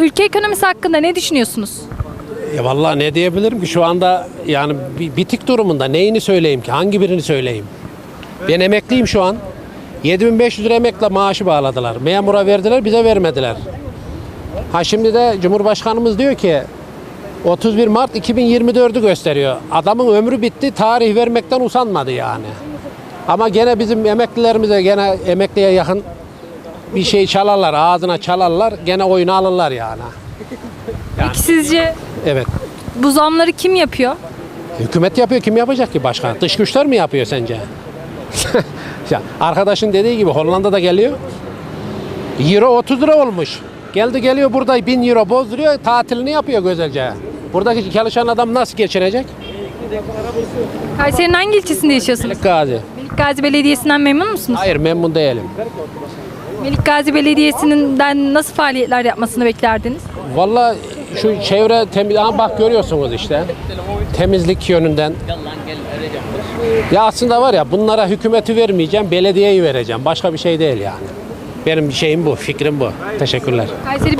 ülke ekonomisi hakkında ne düşünüyorsunuz? Ya vallahi ne diyebilirim ki şu anda yani bi- bitik durumunda neyini söyleyeyim ki hangi birini söyleyeyim? Ben emekliyim şu an. 7500 lira emekle maaşı bağladılar. Memura verdiler bize vermediler. Ha şimdi de Cumhurbaşkanımız diyor ki 31 Mart 2024'ü gösteriyor. Adamın ömrü bitti tarih vermekten usanmadı yani. Ama gene bizim emeklilerimize gene emekliye yakın bir şey çalarlar ağzına çalarlar gene oyunu alırlar yani. Peki sizce Evet. bu zamları kim yapıyor? Hükümet yapıyor. Kim yapacak ki başka? Dış güçler mi yapıyor sence? ya arkadaşın dediği gibi Hollanda'da geliyor. Euro 30 lira olmuş. Geldi geliyor burada 1000 euro bozduruyor. Tatilini yapıyor güzelce. Buradaki çalışan adam nasıl geçinecek? Kayseri'nin hangi ilçesinde yaşıyorsunuz? Gazi. Melik Gazi Belediyesi'nden memnun musunuz? Hayır memnun değilim. Melik Gazi Belediyesi'nden nasıl faaliyetler yapmasını beklerdiniz? Vallahi şu çevre temiz ama bak görüyorsunuz işte. Temizlik yönünden. Ya aslında var ya bunlara hükümeti vermeyeceğim, belediyeyi vereceğim. Başka bir şey değil yani. Benim şeyim bu, fikrim bu. Teşekkürler. Kayseri